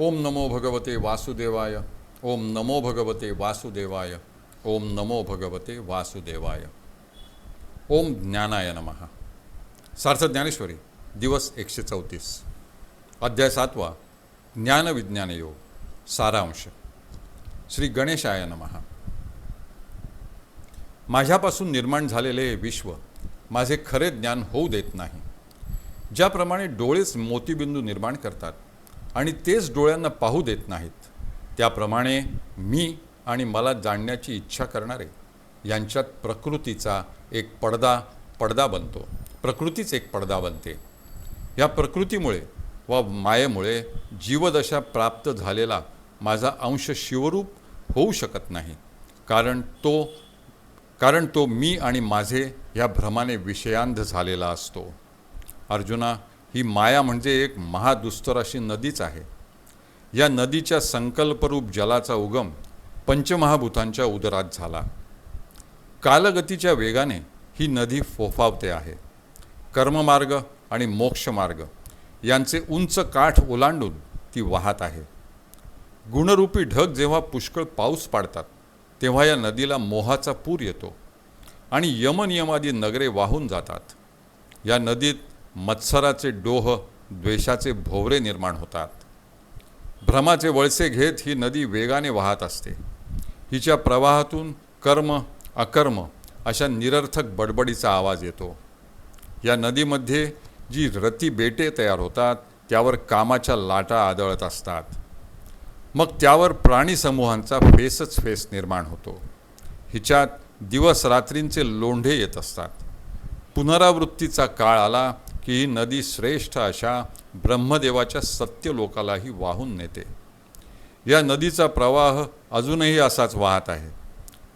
ओम नमो भगवते वासुदेवाय। ओम नमो भगवते वासुदेवाय। ओम नमो भगवते वासुदेवाय। ओम ज्ञानाय नमः। सार्थ ज्ञानेश्वरी दिवस एकशे चौतीस। अध्याय सातवा ज्ञानविज्ञान योग सारांश। श्री गणेशाय नमः। माझ्यापासून निर्माण झालेले विश्व माझे खरे ज्ञान होऊ देत नाही. ज्याप्रमाणे डोळेच मोतीबिंदू निर्माण करतात आणि तेच डोळ्यांना पाहू देत नाहीत. त्याप्रमाणे मी आणि मला जाणण्याची इच्छा करणारे यांच्यात प्रकृतीचा एक पडदा पडदा बनतो. प्रकृतीच एक पडदा बनते. या प्रकृतीमुळे व मायेमुळे जीवदशा प्राप्त झालेला माझा अंश शिवरूप होऊ शकत नाही. कारण तो कारण तो मी आणि माझे या भ्रमाने विषयांध झालेला असतो. अर्जुना ही माया म्हणजे एक महादुस्तर अशी नदीच आहे. या नदीच्या संकल्परूप जलाचा उगम पंचमहाभूतांच्या उदरात झाला. कालगतीच्या वेगाने ही नदी फोफावते आहे. कर्ममार्ग आणि मोक्षमार्ग यांचे उंच काठ ओलांडून ती वाहत आहे. गुणरूपी ढग जेव्हा पुष्कळ पाऊस पाडतात तेव्हा या नदीला मोहाचा पूर येतो आणि यमनियमादी नगरे वाहून जातात. या नदीत मत्सराचे डोह द्वेषाचे भोवरे निर्माण होतात. भ्रमाचे वळसे घेत ही नदी वेगाने वाहत असते. हिच्या प्रवाहातून कर्म अकर्म अशा निरर्थक बडबडीचा आवाज येतो. या नदीमध्ये जी रती बेटे तयार होतात त्यावर कामाच्या लाटा आदळत असतात. मग त्यावर प्राणी समूहांचा फेसच फेस निर्माण होतो. हिच्यात दिवस रात्रींचे लोंढे येत असतात. पुनरावृत्तीचा काळ आला की ही नदी श्रेष्ठ अशा ब्रह्मदेवाच्या सत्य लोकालाही वाहून नेते. या नदीचा प्रवाह अजूनही असाच वाहत आहे.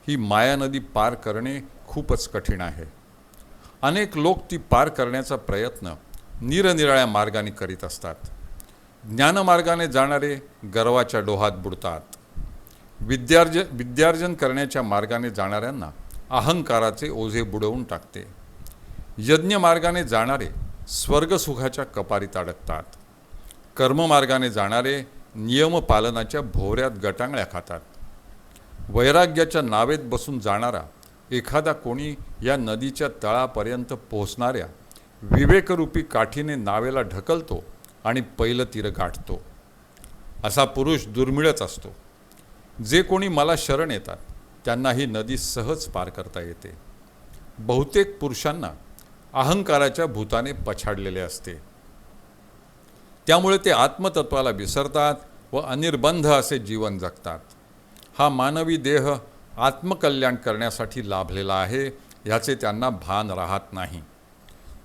ही माया नदी पार करणे खूपच कठीण आहे. अनेक लोक ती पार करण्याचा प्रयत्न निरनिराळ्या मार्गाने करीत असतात. ज्ञानमार्गाने जाणारे गर्वाच्या डोहात बुडतात. विद्यार्ज विद्यार्जन करण्याच्या मार्गाने जाणाऱ्यांना अहंकाराचे ओझे बुडवून टाकते. यज्ञमार्गाने जाणारे स्वर्गसुखाच्या कपारीत अडकतात. कर्ममार्गाने जाणारे नियमपालनाच्या भोवऱ्यात गटांगळ्या खातात. वैराग्याच्या नावेत बसून जाणारा एखादा कोणी या नदीच्या तळापर्यंत पोहोचणाऱ्या विवेकरूपी काठीने नावेला ढकलतो आणि पहिलं तीर गाठतो. असा पुरुष दुर्मिळच असतो. जे कोणी मला शरण येतात त्यांना ही नदी सहज पार करता येते. बहुतेक पुरुषांना अहंकाराच्या भूताने पछाडलेले असते. त्यामुळे ते आत्मतत्वाला विसरतात व अनिर्बंध असे जीवन जगतात. हा मानवी देह आत्मकल्याण करण्यासाठी लाभलेला आहे ह्याचे त्यांना भान राहत नाही.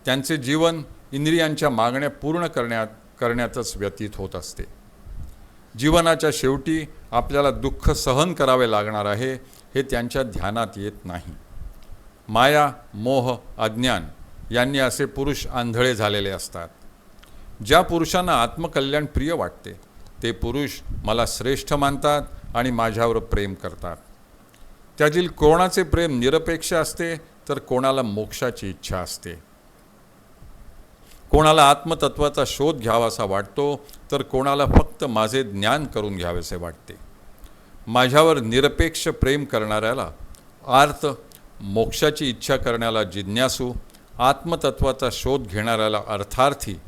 त्यांचे जीवन इंद्रियांच्या मागण्या पूर्ण करण्यात करण्यातच व्यतीत होत असते. जीवनाच्या शेवटी आपल्याला दुःख सहन करावे लागणार आहे हे त्यांच्या ध्यानात येत नाही. माया मोह अज्ञान यांनी असे पुरुष आंधळे झालेले असतात. ज्या पुरुषांना आत्मकल्याण प्रिय वाटते ते पुरुष मला श्रेष्ठ मानतात आणि माझ्यावर प्रेम करतात. त्यातील कोणाचे प्रेम निरपेक्ष असते तर कोणाला मोक्षाची इच्छा असते. कोणाला आत्मतत्वाचा शोध घ्यावासा वाटतो तर कोणाला फक्त माझे ज्ञान करून घ्यावेसे वाटते. माझ्यावर निरपेक्ष प्रेम करणाऱ्याला आर्त मोक्षाची इच्छा करण्याला जिज्ञासू आत्मतत्वाचा शोध घेणाऱ्याला अर्थार्थी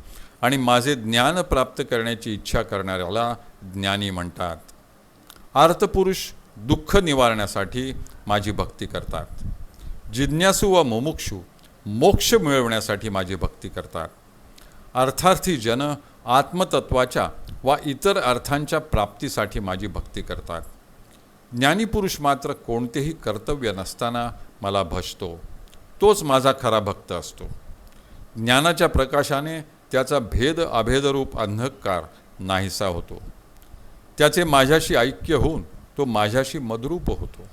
आणि माझे ज्ञान प्राप्त करण्याची इच्छा करणाऱ्याला ज्ञानी म्हणतात. आर्तपुरुष दुःख निवारण्यासाठी माझी भक्ती करतात. जिज्ञासू व मुमुक्षू मोक्ष मिळवण्यासाठी माझी भक्ती करतात. अर्थार्थी जन आत्मतत्वाच्या वा इतर अर्थांच्या प्राप्तीसाठी माझी भक्ती करतात. ज्ञानीपुरुष मात्र कोणतेही कर्तव्य नसताना मला भजतो. तोच माझा खरा भक्त असतो. ज्ञानाच्या प्रकाशाने त्याचा भेद अभेदरूप अंधकार नाहीसा होतो. त्याचे माझ्याशी ऐक्य होऊन तो माझ्याशी मदरूप होतो.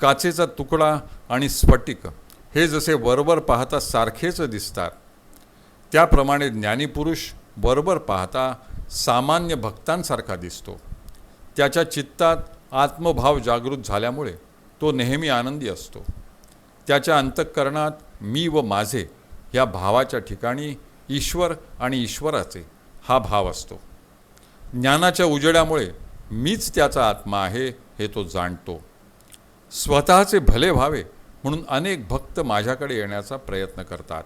काचेचा तुकडा आणि स्फटिक हे जसे वरवर पाहता सारखेच दिसतात. त्याप्रमाणे ज्ञानीपुरुष बरोबर पाहता सामान्य भक्तांसारखा दिसतो. त्याच्या चित्तात आत्मभाव जागृत झाल्यामुळे तो नेहमी आनंदी असतो. त्याच्या अंतःकरणात मी व माझे या भावाच्या ठिकाणी ईश्वर आणि ईश्वराचे हा भाव असतो. ज्ञानाच्या उजेडामुळे मीच त्याचा आत्मा आहे हे तो जाणतो. स्वतःचे भले व्हावे म्हणून अनेक भक्त माझ्याकडे येण्याचा प्रयत्न करतात.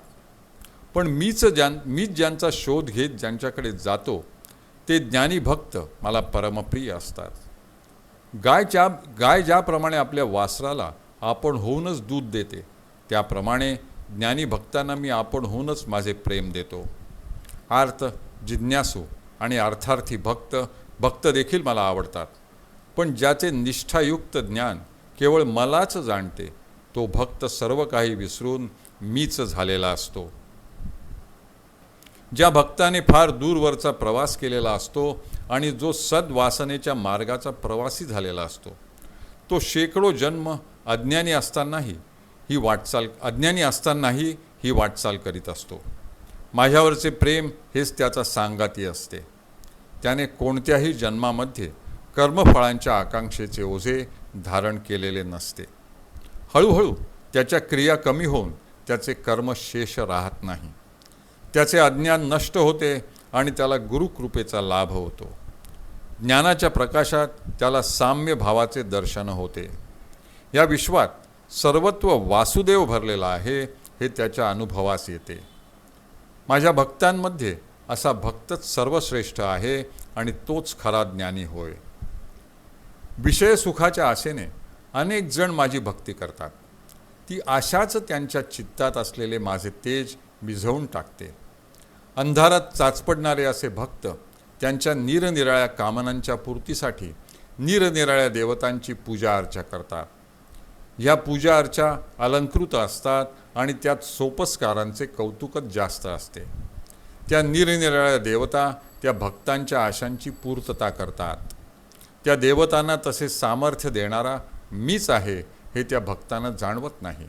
पण मीच ज्यां मीच ज्यांचा शोध घेत ज्यांच्याकडे जातो ते ज्ञानी भक्त मला परमप्रिय असतात. गाय ज्या गाय ज्याप्रमाणे आपल्या वासराला आपण होऊनच दूध देते. त्याप्रमाणे ज्ञानी भक्तांना मी आपण होऊनच माझे प्रेम देतो. आर्थ जिज्ञासू आणि अर्थार्थी भक्त भक्त देखील मला आवडतात. पण ज्याचे निष्ठायुक्त ज्ञान केवळ मलाच जाणते तो भक्त सर्व काही विसरून मीच झालेला असतो. ज्या भक्ताने फार दूरवरचा प्रवास केलेला असतो आणि जो सद्वासनेच्या मार्गाचा प्रवासी झालेला असतो तो शेकडो जन्म अज्ञानी असतानाही ही वाटचाल अज्ञानी असतानाही ही वाटचाल करीत असतो. माझ्यावरचे प्रेम हेच त्याचा सांगाती असते. त्याने कोणत्याही जन्मामध्ये कर्मफळांच्या आकांक्षेचे ओझे धारण केलेले नसते. हळूहळू त्याच्या क्रिया कमी होऊन त्याचे कर्म शेष राहत नाही. त्याचे अज्ञान नष्ट होते आणि त्याला गुरुकृपेचा लाभ होतो. ज्ञानाच्या प्रकाशात त्याला साम्य भावाचे दर्शन होते. या विश्वात सर्वत्व वासुदेव भरलेला आहे हे त्याच्या अनुभवास येते. माझ्या भक्तांमध्ये असा भक्तच सर्वश्रेष्ठ आहे आणि तोच खरा ज्ञानी होय. विषय सुखाच्या आशेने अनेक जण माझी भक्ती करतात. ती आशाच त्यांच्या चित्तात असलेले माझे तेज विझवून टाकते. अंधारात चाचपडणारे असे भक्त त्यांच्या निरनिराळ्या कामनांच्या पूर्तीसाठी निरनिराळ्या देवतांची पूजा अर्चा करतात. ह्या पूजा अर्चा अलंकृत असतात आणि त्यात सोपस्कारांचे कौतुकच जास्त असते. त्या निरनिराळ्या देवता त्या भक्तांच्या आशांची पूर्तता करतात. त्या देवतांना तसे सामर्थ्य देणारा मीच आहे हे त्या भक्तांना जाणवत नाही.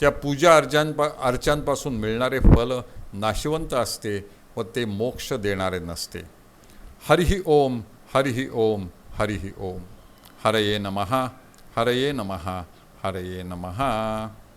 त्या पूजा अर्जांपा अर्चांपासून मिळणारे फल नाशिवंत असते व ते मोक्ष देणारे नसते. हरिही ओम हरिही ओम हरिही ओम. हरये नमः हरये hare e namaha.